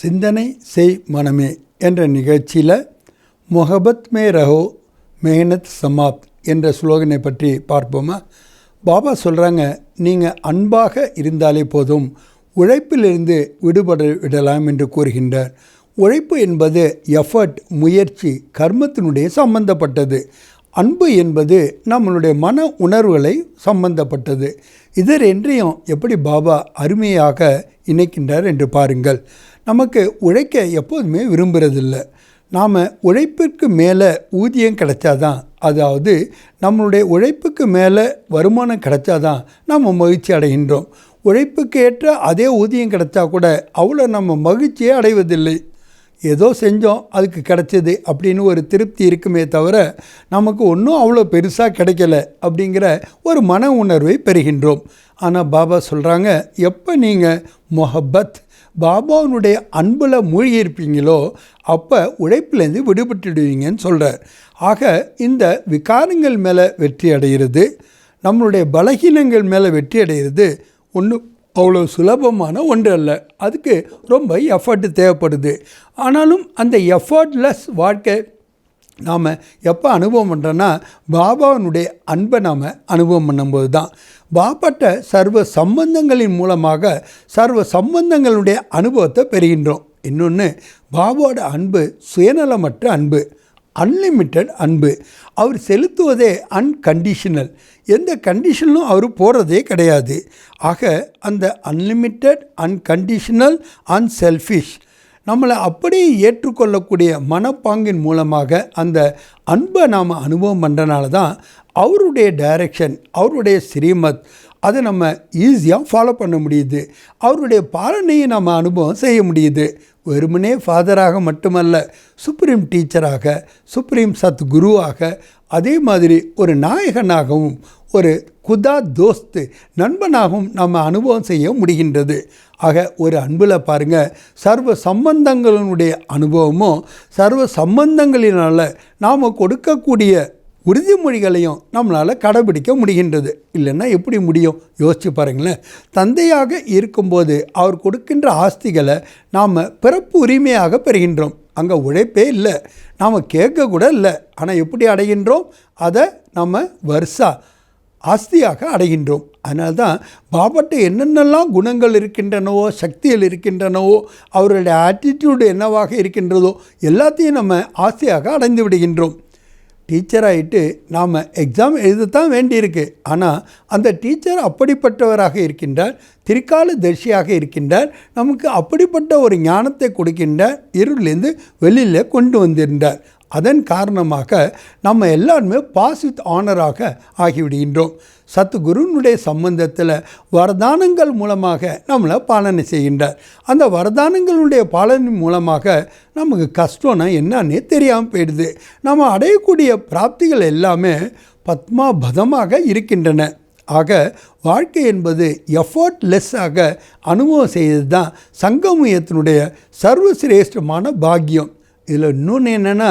சிந்தனை செய் மனமே என்ற நிகழ்ச்சியில் மொஹபத் மே ரஹோ மெஹனத் சமாப்த் என்ற ஸ்லோகனை பற்றி பார்ப்போமா? பாபா சொல்கிறாங்க நீங்கள் அன்பாக இருந்தாலே போதும் உழைப்பிலிருந்து விடுபட விடலாம் என்று கூறுகின்றார். உழைப்பு என்பது எஃபர்ட் முயற்சி கர்மத்தினுடைய சம்பந்தப்பட்டது. அன்பு என்பது நம்மளுடைய மன உணர்வுகளை சம்பந்தப்பட்டது. இதர் என்றையும் எப்படி பாபா அருமையாக இணைக்கின்றார் என்று பாருங்கள். நமக்கு உழைக்க எப்போதுமே விரும்புகிறதில்ல நாம் உழைப்பிற்கு மேலே ஊதியம் கிடைச்சாதான் அதாவது நம்மளுடைய உழைப்புக்கு மேலே வருமானம் கிடைச்சாதான் நம்ம மகிழ்ச்சி அடைகின்றோம். உழைப்புக்கு ஏற்ற அதே ஊதியம் கிடைச்சா கூட அவ்வளோ நம்ம மகிழ்ச்சியே அடைவதில்லை. ஏதோ செஞ்சோம் அதுக்கு கிடச்சிது அப்படின்னு ஒரு திருப்தி இருக்குமே தவிர நமக்கு ஒன்றும் அவ்வளோ பெருசாக கிடைக்கல அப்படிங்கிற ஒரு மன உணர்வை பெறுகின்றோம். ஆனால் பாபா சொல்கிறாங்க எப்போ நீங்கள் மொஹப்பத் பாபாவுனுடைய அன்பில் மூழ்கியிருப்பீங்களோ அப்போ உழைப்பிலேருந்து விடுபட்டுடுவீங்கன்னு சொல்கிறார் ஆக இந்த விகாரங்கள் மேலே வெற்றி அடைகிறது நம்மளுடைய பலகீனங்கள் மேலே வெற்றி அடைகிறது ஒன்று அவ்வளோ சுலபமான ஒன்று அல்ல. அதுக்கு ரொம்ப எஃபர்ட் தேவைப்படுது. ஆனாலும் அந்த எஃபர்ட்லெஸ் வாழ்க்கை நாம் எப்போ அனுபவம் பண்ணுறோன்னா பாபாவினுடைய அன்பை நாம் அனுபவம் பண்ணும்போது தான். பாபாட்ட சர்வ சம்பந்தங்களின் மூலமாக சர்வ சம்பந்தங்களுடைய அனுபவத்தை பெறுகின்றோம். இன்னொன்று பாபாவோட அன்பு சுயநலமற்ற அன்பு. அன்லிமிட்டெட் அன்பு. அவர் செலுத்துவதே அன்கண்டிஷனல் எந்த கண்டிஷனும் அவர் போகிறதே கிடையாது. ஆக அந்த அன்லிமிட்டெட் அன்கண்டிஷனல் அன்செல்ஃபிஷ் நம்மளை அப்படியே ஏற்றுக்கொள்ளக்கூடிய மனப்பாங்கின் மூலமாக அந்த அன்பை நாம் அனுபவம் பண்ணுறனால தான் அவருடைய டைரக்ஷன் அவருடைய ஸ்ரீமத் அதை நம்ம ஈஸியாக ஃபாலோ பண்ண முடியுது. அவருடைய பாலனையை நம்ம அனுபவம் செய்ய முடியுது. வெறுமனே ஃபாதராக மட்டுமல்ல சுப்ரீம் டீச்சராக சுப்ரீம் சத் குருவாக அதே மாதிரி ஒரு நாயகனாகவும் ஒரு குதா தோஸ்து நண்பனாகவும் நம்ம அனுபவம் செய்ய முடிகின்றது. ஆக ஒரு அன்பில் பாருங்கள் சர்வ சம்பந்தங்களினுடைய அனுபவமும் சர்வ சம்பந்தங்களினால் நாம் கொடுக்கக்கூடிய உறுதிமொழிகளையும் நம்மளால் கடைபிடிக்க முடிகின்றது. இல்லைன்னா எப்படி முடியும்? யோசிச்சு பாருங்களேன். தந்தையாக இருக்கும்போது அவர் கொடுக்கின்ற ஆஸ்திகளை நாம் பிறப்பு உரிமையாக பெறுகின்றோம். அங்கே உழைப்பே இல்லை. நாம் கேட்க கூட இல்லை. ஆனால் எப்படி அடைகின்றோம்? அதை நம்ம வருஷா ஆஸ்தியாக அடைகின்றோம். அதனால தான் பாபாட்ட என்னென்னலாம் குணங்கள் இருக்கின்றனவோ சக்திகள் இருக்கின்றனவோ அவருடைய ஆட்டிடியூடு என்னவாக இருக்கின்றதோ எல்லாத்தையும் நம்ம ஆஸ்தியாக அடைந்து விடுகின்றோம். டீச்சர் ஆகிட்டு நாம் எக்ஸாம் எழுதத்தான் வேண்டியிருக்கு. ஆனால் அந்த டீச்சர் அப்படிப்பட்டவராக இருக்கின்றார் திரிகால தரிசியாக இருக்கின்றார் நமக்கு அப்படிப்பட்ட ஒரு ஞானத்தை கொடுக்கின்ற இருளிலேருந்து வெளியில் கொண்டு வந்திருந்தார். அதன் காரணமாக நம்ம எல்லாருமே பாஸ் வித் ஆனராக ஆகிவிடுகின்றோம். சத்துகுருனுடைய சம்பந்தத்தில் வரதானங்கள் மூலமாக நம்மளை பாலனை செய்கின்றார். அந்த வரதானங்களுடைய பாலனின் மூலமாக நமக்கு கஷ்டம்னா என்னன்னே தெரியாமல் போயிடுது. நம்ம அடையக்கூடிய பிராப்திகள் எல்லாமே பத்மாபதமாக இருக்கின்றன. ஆக வாழ்க்கை என்பது எஃபர்ட்லெஸ்ஸாக அனுபவம் செய்தது தான் சங்கமயத்தினுடைய சர்வசிரேஷ்டமான பாக்கியம். இதில் இன்னொன்று என்னென்னா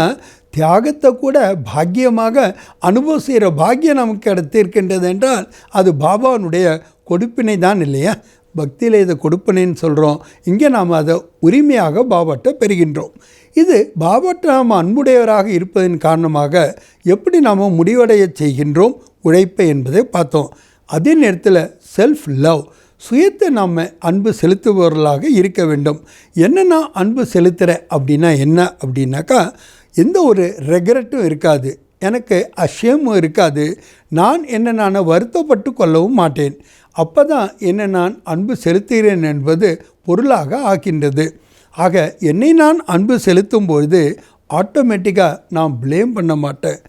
தியாகத்தை கூட பாக்கியமாக அனுபவம் செய்கிற பாக்கியம் நமக்கு கிடைத்திருக்கின்றது என்றால் அது பாபானுடைய கொடுப்பினை தான் இல்லையா? பக்தியில் இதை கொடுப்பினைன்னு சொல்கிறோம் இங்கே நாம் அதை உரிமையாக பாபாட்ட பெறுகின்றோம். இது பாபாட்ட நாம் அன்புடையவராக இருப்பதன் காரணமாக எப்படி நாம் முடிவடைய செய்கின்றோம்? உழைப்பை என்பதை பார்த்தோம். அதே நேரத்தில் செல்ஃப் லவ் சுயத்தை நாம் அன்பு செலுத்துபவர்களாக இருக்க வேண்டும். என்ன நான் அன்பு செலுத்துகிறேன் அப்படின்னா என்ன? அப்படின்னாக்கா எந்த ஒரு ரெக்ரெட்டும் இருக்காது. எனக்கு அஷயமும் இருக்காது. நான் என்ன நான் வருத்தப்பட்டு கொள்ளவும் மாட்டேன். அப்போ தான் என்ன நான் அன்பு செலுத்துகிறேன் என்பது பொருளாக ஆக்கின்றது ஆக என்னை நான் அன்பு செலுத்தும் பொழுது ஆட்டோமேட்டிக்காக நான் ப்ளேம் பண்ண மாட்டேன்.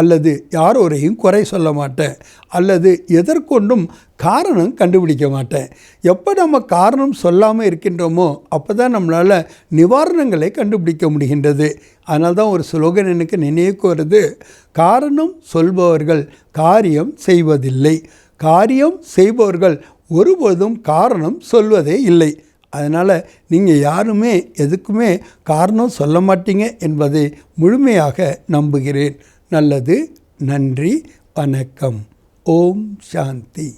அல்லது யாரோரையும் குறை சொல்ல மாட்டேன். அல்லது எதற்கொண்டும் காரணம் கண்டுபிடிக்க மாட்டேன். எப்போ நம்ம காரணம் சொல்லாமல் இருக்கின்றோமோ அப்போ தான் நம்மளால் நிவாரணங்களை கண்டுபிடிக்க முடிகின்றது. அதனால தான் ஒரு ஸ்லோகன் எனக்கு நினைவுக்கு வருது காரணம் சொல்பவர்கள் காரியம் செய்வதில்லை. காரியம் செய்பவர்கள் ஒருபோதும் காரணம் சொல்வதே இல்லை. அதனால் நீங்கள் யாருமே எதுக்குமே காரணம் சொல்ல மாட்டீங்க என்பதை முழுமையாக நம்புகிறேன். நல்லது. நன்றி. வணக்கம். ஓம் சாந்தி.